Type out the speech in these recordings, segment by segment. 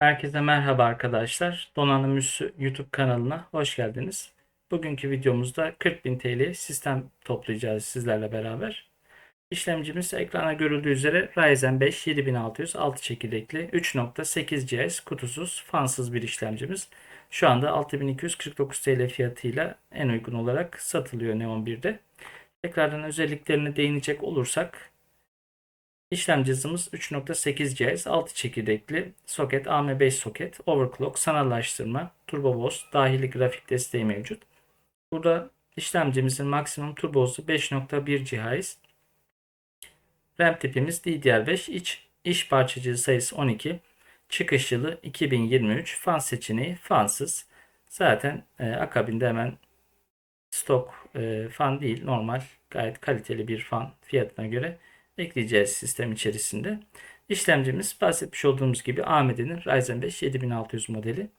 Herkese merhaba arkadaşlar. Donanım Üssü YouTube kanalına hoş geldiniz. Bugünkü videomuzda 40.000 TL sistem toplayacağız sizlerle beraber. İşlemcimiz ekrana görüldüğü üzere Ryzen 5 7600 6 çekirdekli 3.8 GHz kutusuz fansız bir işlemcimiz. Şu anda 6249 TL fiyatıyla en uygun olarak satılıyor Neon 1'de. Tekrardan özelliklerine değinecek olursak İşlemci hızımız 3.8 GHz 6 çekirdekli soket AM5 soket overclock sanallaştırma turbo boost dahili grafik desteği mevcut. Burada işlemcimizin maksimum turbo hızı 5.1 GHz. RAM tipimiz DDR5 iç iş parçacığı sayısı 12 çıkış yılı 2023 fan seçeneği fansız. Zaten e, akabinde hemen stok e, fan değil normal gayet kaliteli bir fan fiyatına göre ekleyeceğiz sistem içerisinde. İşlemcimiz bahsetmiş olduğumuz gibi AMD'nin Ryzen 5 7600 modeli.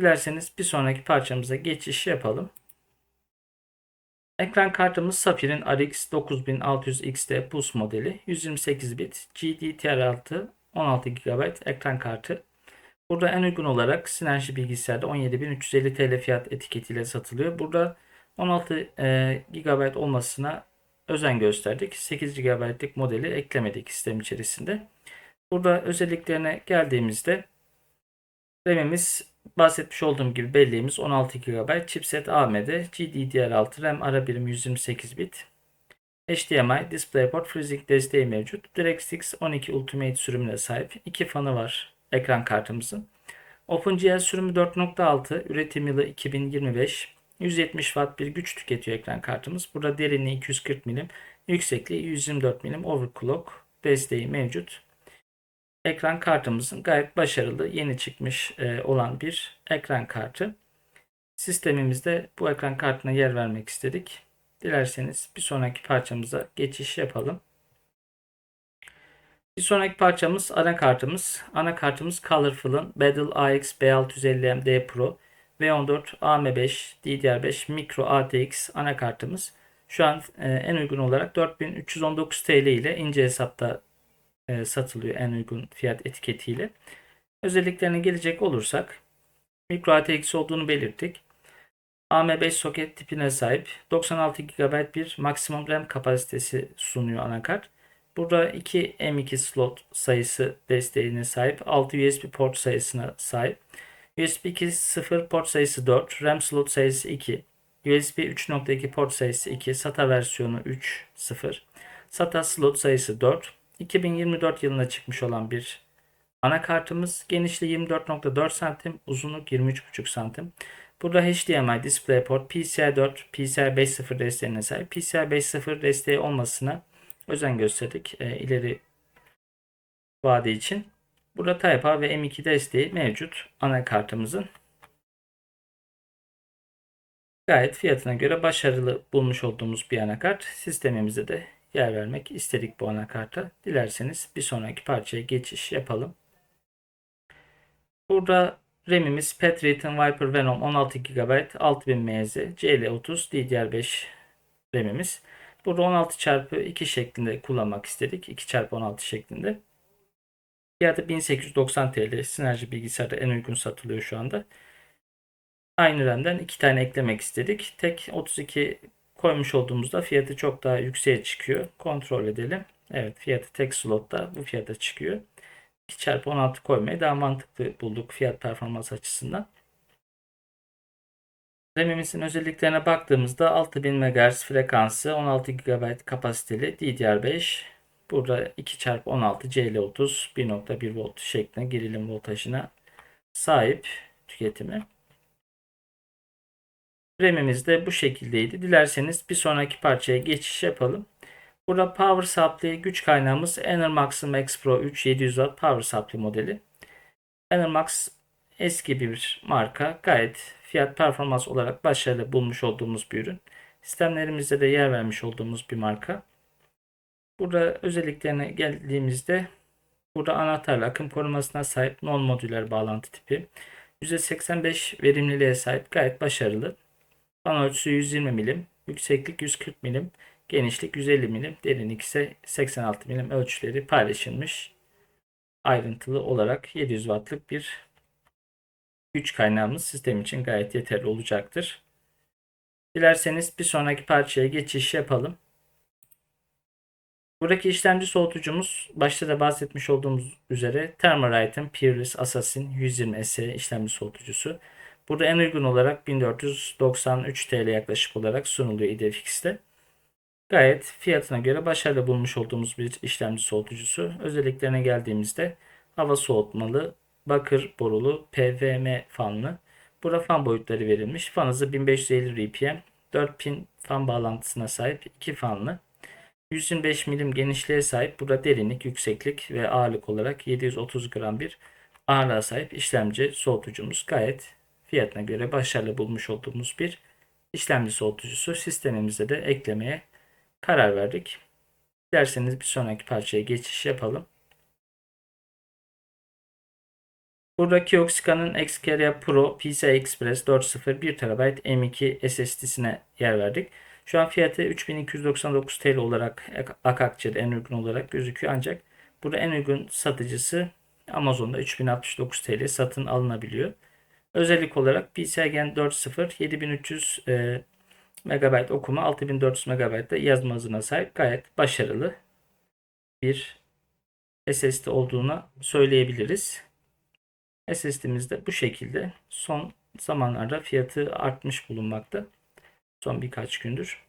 Dilerseniz bir sonraki parçamıza geçiş yapalım. Ekran kartımız Sapphir'in RX 9600 XT Plus modeli. 128 bit GDDR6 16 GB ekran kartı. Burada en uygun olarak Synergy bilgisayarda 17.350 TL fiyat etiketiyle satılıyor. Burada 16 GB olmasına özen gösterdik. 8 GB'lık modeli eklemedik sistem içerisinde. Burada özelliklerine geldiğimizde RAM'imiz bahsetmiş olduğum gibi belleğimiz 16 GB, chipset AMD, GDDR6, RAM ara birim 128 bit, HDMI, DisplayPort, FreeSync desteği mevcut. DirectX 12 Ultimate sürümüne sahip. iki fanı var ekran kartımızın. OpenGL sürümü 4.6, üretim yılı 2025. 170 Watt bir güç tüketiyor ekran kartımız. Burada derinliği 240 mm, yüksekliği 124 mm overclock desteği mevcut. Ekran kartımızın gayet başarılı yeni çıkmış e, olan bir ekran kartı. Sistemimizde bu ekran kartına yer vermek istedik. Dilerseniz bir sonraki parçamıza geçiş yapalım. Bir sonraki parçamız anakartımız. Anakartımız Colorful'ın Battle AX B650M Pro V14 AM5 DDR5 Micro ATX anakartımız şu an e, en uygun olarak 4319 TL ile ince hesapta e, satılıyor en uygun fiyat etiketiyle. Özelliklerine gelecek olursak Micro ATX olduğunu belirttik. AM5 soket tipine sahip 96 GB bir maksimum RAM kapasitesi sunuyor anakart. Burada 2 M2 slot sayısı desteğine sahip, 6 USB port sayısına sahip. USB 2.0 port sayısı 4, RAM slot sayısı 2, USB 3.2 port sayısı 2, SATA versiyonu 3.0, SATA slot sayısı 4, 2024 yılında çıkmış olan bir anakartımız. Genişliği 24.4 santim, uzunluk 23.5 santim. Burada HDMI, DisplayPort, PCI 4, PCI 5.0 desteğine sahip. PCI 5.0 desteği olmasına özen gösterdik e, ileri vade için. Burada Type-A ve M2 desteği mevcut anakartımızın. Gayet fiyatına göre başarılı bulmuş olduğumuz bir anakart. Sistemimize de yer vermek istedik bu anakarta. Dilerseniz bir sonraki parçaya geçiş yapalım. Burada RAM'imiz Patriot'ın Viper Venom 16 GB 6000 MHz CL30 DDR5 RAM'imiz. Burada 16 çarpı 2 şeklinde kullanmak istedik. 2 çarpı 16 şeklinde. Fiyatı 1890 TL. Sinerji bilgisayarda en uygun satılıyor şu anda. Aynı RAM'den iki tane eklemek istedik. Tek 32 koymuş olduğumuzda fiyatı çok daha yükseğe çıkıyor. Kontrol edelim. Evet fiyatı tek slotta bu fiyata çıkıyor. 2 çarpı 16 koymayı daha mantıklı bulduk fiyat performans açısından. RAM'imizin özelliklerine baktığımızda 6000 MHz frekansı 16 GB kapasiteli DDR5 Burada 2 çarpı 16 CL30 1.1 volt şeklinde gerilim voltajına sahip tüketimi. RAM'imiz de bu şekildeydi. Dilerseniz bir sonraki parçaya geçiş yapalım. Burada Power Supply güç kaynağımız Enermax Max Pro 3 700 Watt Power Supply modeli. Enermax eski bir marka. Gayet fiyat performans olarak başarılı bulmuş olduğumuz bir ürün. Sistemlerimizde de yer vermiş olduğumuz bir marka. Burada özelliklerine geldiğimizde burada anahtarla akım korumasına sahip non modüler bağlantı tipi. %85 verimliliğe sahip gayet başarılı. Fan ölçüsü 120 milim, yükseklik 140 milim, genişlik 150 milim, derinlik ise 86 milim ölçüleri paylaşılmış. Ayrıntılı olarak 700 wattlık bir güç kaynağımız sistem için gayet yeterli olacaktır. Dilerseniz bir sonraki parçaya geçiş yapalım. Buradaki işlemci soğutucumuz başta da bahsetmiş olduğumuz üzere Thermalright'ın Peerless Assassin 120 SE işlemci soğutucusu. Burada en uygun olarak 1493 TL yaklaşık olarak sunuluyor IDFX'te. Gayet fiyatına göre başarılı bulmuş olduğumuz bir işlemci soğutucusu. Özelliklerine geldiğimizde hava soğutmalı, bakır borulu, PVM fanlı. Burada fan boyutları verilmiş. Fan hızı 1550 RPM, 4 pin fan bağlantısına sahip 2 fanlı. 125 milim genişliğe sahip. Burada derinlik, yükseklik ve ağırlık olarak 730 gram bir ağırlığa sahip işlemci soğutucumuz. Gayet fiyatına göre başarılı bulmuş olduğumuz bir işlemci soğutucusu sistemimize de eklemeye karar verdik. Derseniz bir sonraki parçaya geçiş yapalım. Burada Kioxica'nın Xperia Pro PCI Express 4.0 1 TB M2 SSD'sine yer verdik. Şu an fiyatı 3299 TL olarak Akakçe'de en uygun olarak gözüküyor. Ancak burada en uygun satıcısı Amazon'da 3069 TL satın alınabiliyor. Özellik olarak PCI Gen 4.0 7300 e, MB okuma 6400 MB da yazma hızına sahip gayet başarılı bir SSD olduğunu söyleyebiliriz. SSD'miz de bu şekilde son zamanlarda fiyatı artmış bulunmakta. Son birkaç gündür.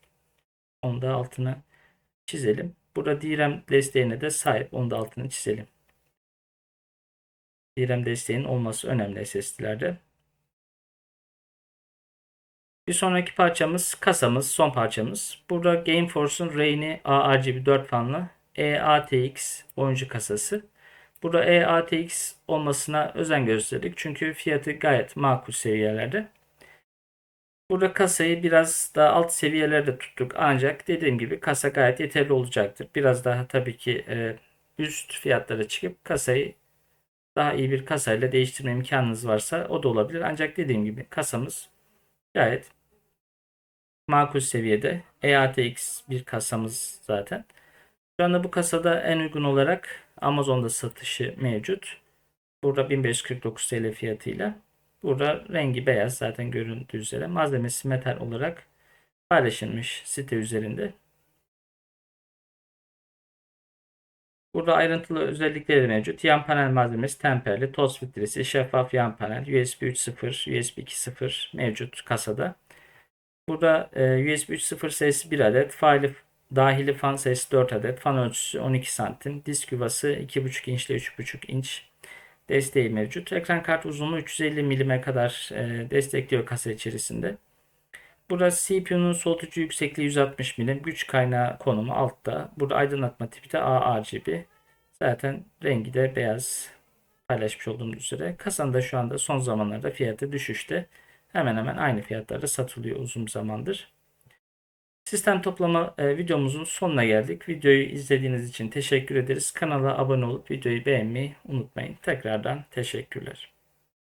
Onu da altına çizelim. Burada DRAM desteğine de sahip. Onu da altını çizelim. DRAM desteğinin olması önemli SSD'lerde. Bir sonraki parçamız kasamız, son parçamız. Burada Gameforce'un Rain'i ARGB 4 fanlı EATX oyuncu kasası. Burada EATX olmasına özen gösterdik. Çünkü fiyatı gayet makul seviyelerde. Burada kasayı biraz daha alt seviyelerde tuttuk. Ancak dediğim gibi kasa gayet yeterli olacaktır. Biraz daha tabii ki e, üst fiyatlara çıkıp kasayı daha iyi bir kasayla değiştirme imkanınız varsa o da olabilir. Ancak dediğim gibi kasamız gayet makul seviyede. EATX bir kasamız zaten. Şu anda bu kasada en uygun olarak Amazon'da satışı mevcut. Burada 1549 TL fiyatıyla. Burada rengi beyaz zaten göründüğü üzere. Malzemesi metal olarak paylaşılmış site üzerinde. Burada ayrıntılı özellikleri mevcut. Yan panel malzemesi temperli, toz filtresi, şeffaf yan panel, USB 3.0, USB 2.0 mevcut kasada. Burada e, USB 3.0 sesi 1 adet, faili dahili fan sesi 4 adet, fan ölçüsü 12 santim, disk yuvası 2.5 inç ile 3.5 inç desteği mevcut. Ekran kart uzunluğu 350 mm kadar e, destekliyor kasa içerisinde. Burada CPU'nun soğutucu yüksekliği 160 mm, güç kaynağı konumu altta. Burada aydınlatma tipi de ARGB. Zaten rengi de beyaz paylaşmış olduğumuz üzere. Kasanın da şu anda son zamanlarda fiyatı düşüşte. Hemen hemen aynı fiyatlarda satılıyor uzun zamandır. Sistem toplama e, videomuzun sonuna geldik. Videoyu izlediğiniz için teşekkür ederiz. Kanala abone olup videoyu beğenmeyi unutmayın. Tekrardan teşekkürler.